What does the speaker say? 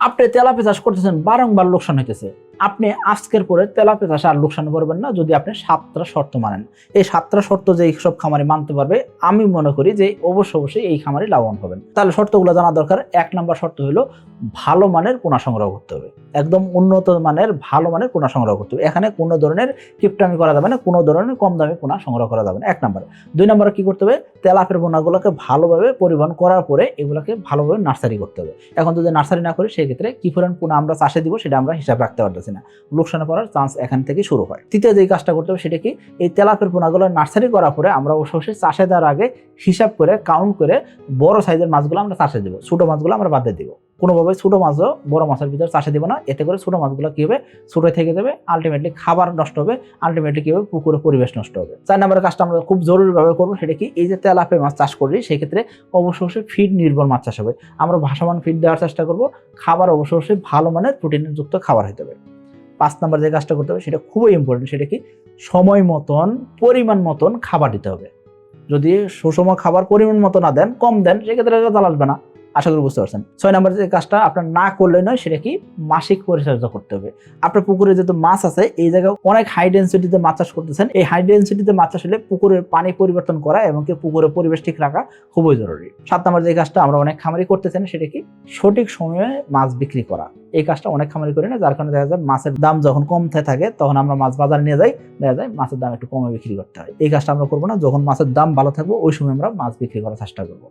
আপনি তেলাপি চাষ করতেছেন বারংবার লোকসান হইতেছে। আপনি আজকের পরে তেলাপি চাষে আর লোকসান করবেন না, যদি আপনি সাতটা শর্ত মানেন। এই সাতটা শর্ত যে সব খামারি মানতে পারবে, আমি মনে করি যে অবশ্য অবশ্যই এই খামারি লাভবান হবেন। তাহলে শর্তগুলো জানা দরকার। এক নম্বর শর্ত হলো ভালো মানের পোনা সংগ্রহ করতে হবে। একদম উন্নত মানের ভালো মানের পোনা সংগ্রহ করতে হবে। এখানে কোনো ধরনের কিপটামি করা যাবে না, কোনো ধরনের কম দামি পোনা সংগ্রহ করা যাবে না। এক নম্বর। দুই নম্বরে কি করতে হবে? তেলাপের পোনাগুলোকে ভালোভাবে পরিবহন করার পরে এগুলোকে ভালোভাবে নার্সারি করতে হবে। এখন যদি নার্সারি না করি, সেক্ষেত্রে কি পরিমাণ পোনা আমরা চাষে দিব সেটা আমরা হিসাব রাখতে পারতেছি না। লোকসানে পড়ার চান্স এখান থেকে শুরু হয়। তৃতীয় যে কাজটা করতে হবে সেটা কি? এই তেলাপের পোনাগুলো নার্সারি করার পরে আমরা অবশ্যই চাষে দেওয়ার আগে হিসাব করে কাউন্ট করে বড় সাইজের মাছগুলো আমরা চাষে দেবো। ছোট মাছগুলো আমরা বাদ দিয়ে দিব। কোনোভাবে ছোট মাছও বড় মাছের ভিতরে চাষে দিব না। এতে করে ছোটো মাছগুলো কি হবে? ছোটো থেকে যাবে। আলটিমেটলি খাবার নষ্ট হবে। আলটিমেটলি কি হবে? পুকুরে পরিবেশ নষ্ট হবে। চার নম্বরের কাজটা আমরা খুব জরুরিভাবে করব সেটা কি? এই যে তেলাপের মাছ চাষ করি সেক্ষেত্রে অবশ্যই অবশ্যই ফিড নির্ভর মাছ চাষ হবে। আমরা ভাসমান ফিড দেওয়ার চেষ্টা করব। খাবার অবশ্যই অবশ্যই ভালো মানের প্রোটিনের যুক্ত খাবার হতে হবে। পাঁচ নম্বর যে কাজটা করতে হবে, সেটা খুবই ইম্পর্টেন্ট সেটা কি? সময় মতন, পরিমাণ মতন খাবার দিতে হবে। যদি সুষম খাবার পরিমাণ মতো না দেন, কম দেন, সেক্ষেত্রে আসবে না আশা করি বুঝতে পারছেন। ছয় নম্বর যে কাজটা আপনার না করলে নয়, সেটা কি? মাসিক পরিচর্যা করতে হবে। আপনার পুকুরে যেহেতু মাছ আছে, এই জায়গায় অনেক হাই ডেন্সিটিতে মাছ চাষ করতেছেন। এই হাই ডেন্সিটিতে মাছ চাষ হলে পুকুরের পানি পরিবর্তন করা এবং কি পুকুরের পরিবেশ ঠিক রাখা খুবই জরুরি। সাত নম্বর যে কাজটা আমরা অনেক খামারি করতেছেন, সেটা কি? সঠিক সময়ে মাছ বিক্রি করা। এই কাজটা অনেক খামারি করি না, যার কারণে দেখা যায় মাছের দাম যখন কমতে থাকে, তখন আমরা মাছ বাজারে নিয়ে যাই। দেখা যায় মাছের দাম একটু কমে বিক্রি করতে হয়। এই কাজটা আমরা করব না। যখন মাছের দাম ভালো থাকব, ওই সময় আমরা মাছ বিক্রি করার চেষ্টা করব।